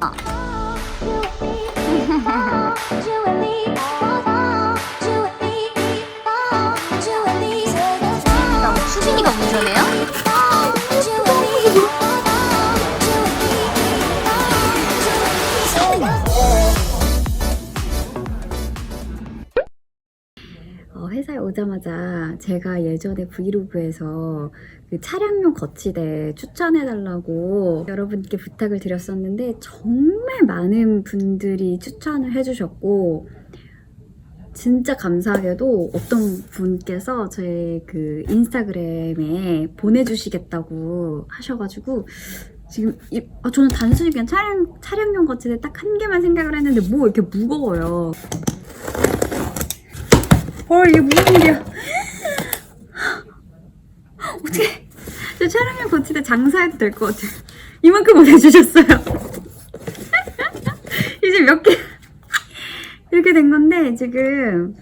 수 어, 회사에 오자마자 제가 예전에 브이로그에서 그 차량용 거치대 추천해달라고 여러분께 부탁을 드렸었는데 정말 많은 분들이 추천을 해주셨고 진짜 감사하게도 어떤 분께서 제 그 인스타그램에 보내주시겠다고 하셔가지고 지금 이, 아, 저는 단순히 그냥 차량, 차량용 거치대 딱 한 개만 생각을 했는데 뭐 이렇게 무거워요. 헐 이게 무슨 일이야? 어떻게 저 촬영용 거치대 장사해도 될 것 같아요 이만큼 보내주셨어요. 이제 몇 개. 이렇게 된 건데 지금.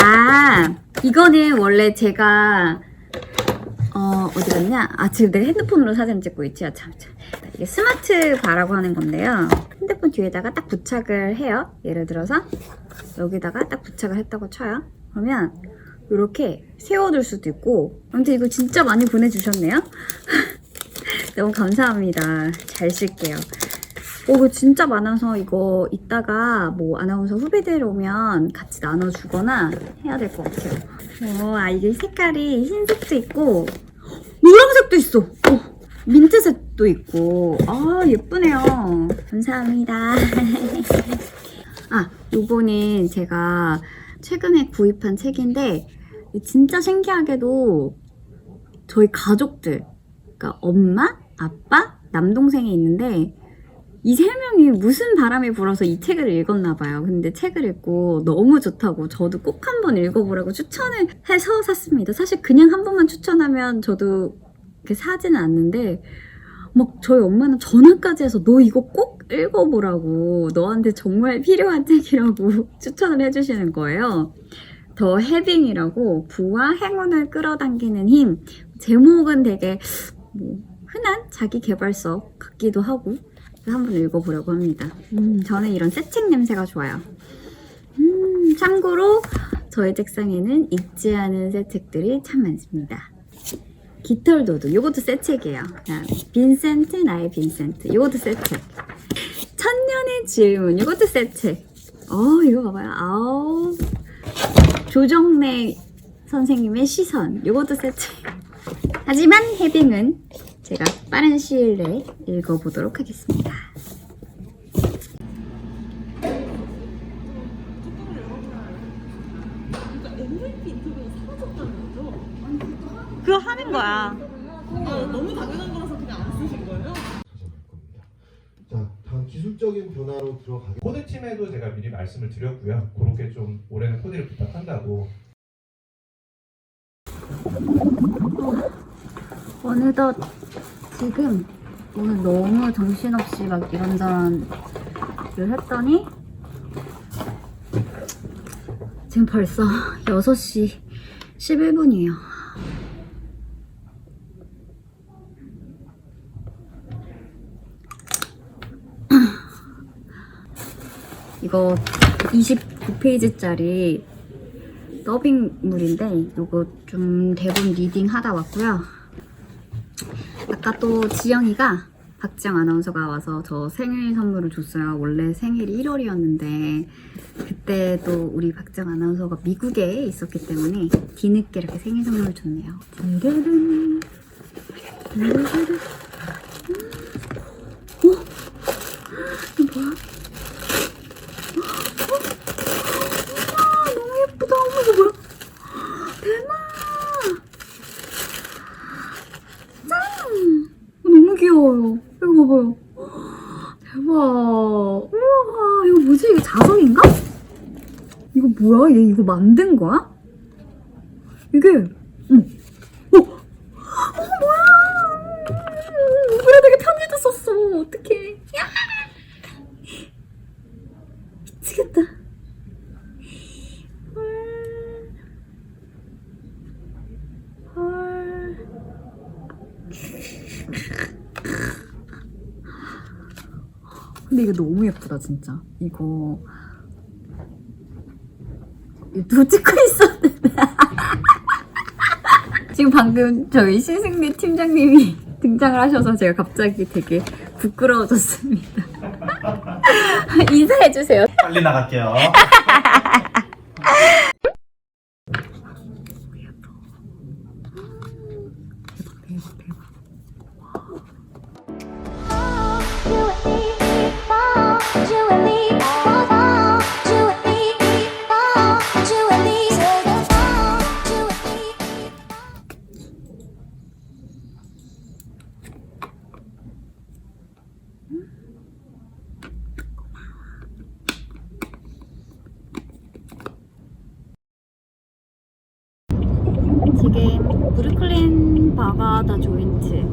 아 이거는 원래 제가 어 어디 갔냐? 아 지금 내가 핸드폰으로 사진 찍고 있지? 아, 참, 참. 이게 스마트 바라고 하는 건데요. 핸드폰 뒤에다가 딱 부착을 해요. 예를 들어서 여기다가 딱 부착을 했다고 쳐요 그러면 이렇게 세워둘 수도 있고. 아무튼 이거 진짜 많이 보내주셨네요. 너무 감사합니다. 잘 쓸게요. 오, 이거 진짜 많아서 이거 이따가 뭐 아나운서 후배들 오면 같이 나눠주거나 해야 될 것 같아요. 어, 아 이게 색깔이 흰색도 있고 노란색도 있어. 오, 민트색도 있고. 아 예쁘네요. 감사합니다. 아 요거는 제가 최근에 구입한 책인데 진짜 신기하게도 저희 가족들 그러니까 엄마, 아빠, 남동생이 있는데 이 세 명이 무슨 바람이 불어서 이 책을 읽었나 봐요. 근데 책을 읽고 너무 좋다고 저도 꼭 한번 읽어보라고 추천을 해서 샀습니다. 사실 그냥 한 번만 추천하면 저도 사지는 않는데 막 저희 엄마는 전화까지 해서 너 이거 꼭 읽어보라고 너한테 정말 필요한 책이라고 추천을 해주시는 거예요. 더 해빙이라고 부와 행운을 끌어당기는 힘 제목은 되게 뭐 흔한 자기 개발서 같기도 하고 한번 읽어보려고 합니다. 음, 저는 이런 새 책 냄새가 좋아요. 음, 참고로 저희 책상에는 잊지 않은 새 책들이 참 많습니다. 깃털 도둑 이것도 새 책이에요. 빈센트 나의 빈센트 이것도 새 책. 천년의 질문 이것도 새 책. 어 이거 봐봐요. 아우 조정래 선생님의 시선 이것도 새 책. 하지만 헤딩은 제가 빠른 시일 내에 읽어보도록 하겠습니다. 그거 하는 거야. 너무 당연한 거라서 그냥 안 쓰신 거예요? 자, 다음 기술적인 변화로 들어가겠습니다. 코드팀에도 제가 미리 말씀을 드렸고요. 그렇게 좀 올해는 코디를 부탁한다고 어느덧 지금 오늘 너무 정신없이 막 이런저런 를 했더니 지금 벌써 6시 11분이에요. 이거 29페이지짜리 더빙물인데 이거 좀 대본 리딩 하다 왔고요. 아까 또 지영이가 박지영 아나운서가 와서 저 생일 선물을 줬어요. 원래 생일이 1월이었는데 그때 또 우리 박지영 아나운서가 미국에 있었기 때문에 뒤늦게 이렇게 생일 선물을 줬네요. 짜라란. 짜라란. 어? 이거 뭐야? 와 너무 예쁘다. 어머 이거 뭐야? 대박. 짠! 너무 귀여워요. 이거 봐봐요. 대박. 우와, 이거 뭐지? 이거 자석인가? 이거 뭐야? 얘 이거 만든 거야? 이게, 응. 어, 어, 뭐야? 누구에게 편지도 썼어. 어떡해. 야! 미치겠다. 헐. 헐. 근데 이거 너무 예쁘다 진짜. 이거 유튜브 찍고 있었는데 지금 방금 저희 신승리 팀장님이 등장을 하셔서 제가 갑자기 되게 부끄러워졌습니다. 인사해 주세요. 빨리 나갈게요. 지금 브루클린 바가다 조인트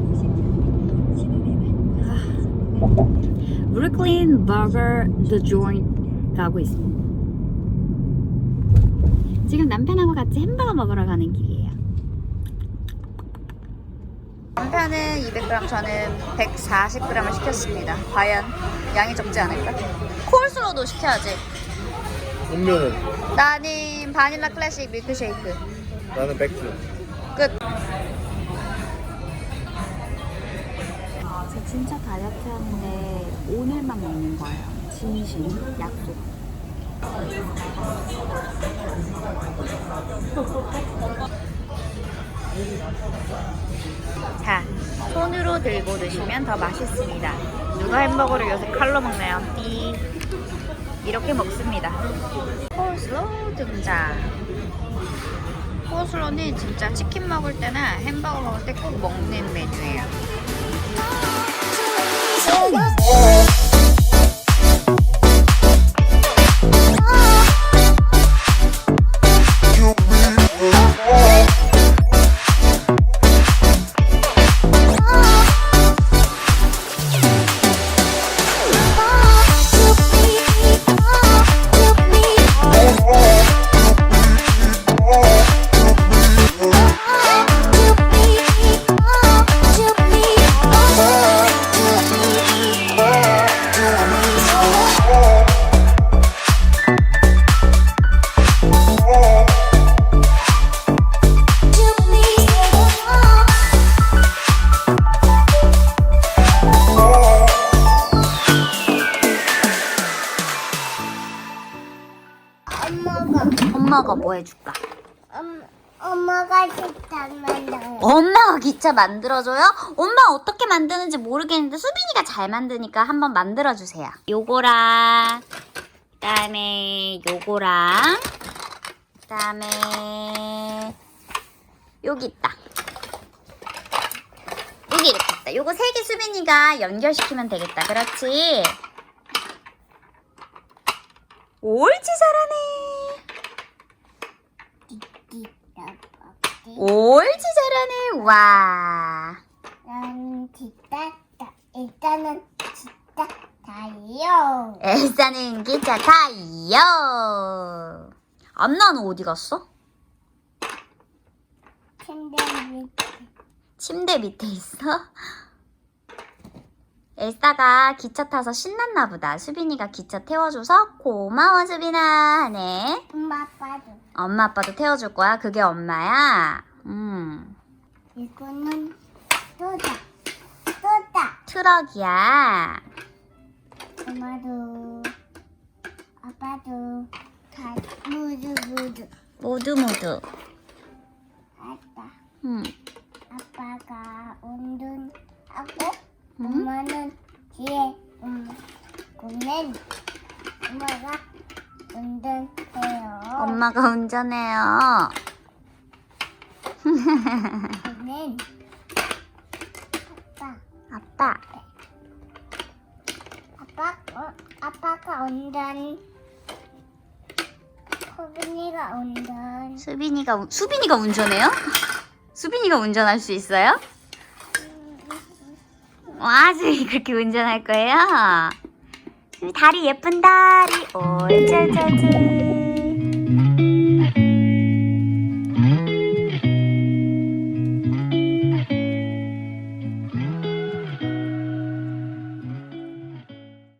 아, 브루클린 버거 더 조인트 가고 있습니다 지금 남편하고 같이 햄버거 먹으러 가는 길이에요 남편은 200g, 저는 140g을 시켰습니다. 과연 양이 적지 않을까? 콜슬로도 시켜야지. 음료는 나는 바닐라 클래식 밀크쉐이크. 나는 맥주. 끝. 저 진짜 다이어트 하는데 오늘만 먹는 거예요 진심 약속 자, 손으로 들고 드시면 더 맛있습니다. 누가 햄버거를 요새 칼로 먹나요? 띠. 이렇게 먹습니다. 콜슬로 등장. 콜슬로는 진짜 치킨 먹을 때나 햄버거 먹을 때 꼭 먹는 메뉴예요. 엄마가 뭐 해줄까? 엄, 엄마가 식단 만들어. 엄마가 기차 만들어줘요? 엄마 어떻게 만드는지 모르겠는데 수빈이가 잘 만드니까 한번 만들어주세요. 요거랑 그다음에 요거랑 그다음에 여기 있다. 여기 이렇게 있다. 요거 세 개 수빈이가 연결시키면 되겠다. 그렇지? 옳지 잘하네. 옳지 잘하네. 와. 난 진짜 다- 일단은 진짜 다요. 엘사는 기차 타요. 안나는 어디 갔어? 침대 밑에 침대 밑에 있어? 엘사가 기차 타서 신났나 보다. 수빈이가 기차 태워줘서 고마워 수빈아 하네. 엄마 아빠도 엄마 아빠도 태워줄 거야. 그게 엄마야. 음 이거는 또다 또다. 트럭이야. 엄마도 아빠도 다 모두 모두 모두 모두. 아빠 음. 아빠가 운동하고 음? 엄마는 뒤에 음 보면 엄마가 운동해요. 엄마가 운전해요. 저는 아빠 아빠. 아빠 어, 아빠가 운전 호빈이가 운전 수빈이가 운- 수빈이가 운전해요? 수빈이가 운전할 수 있어요? 와, 수빈이 그렇게 운전할 거예요? 수빈이 다리 예쁜 다리. 옳지, 옳지.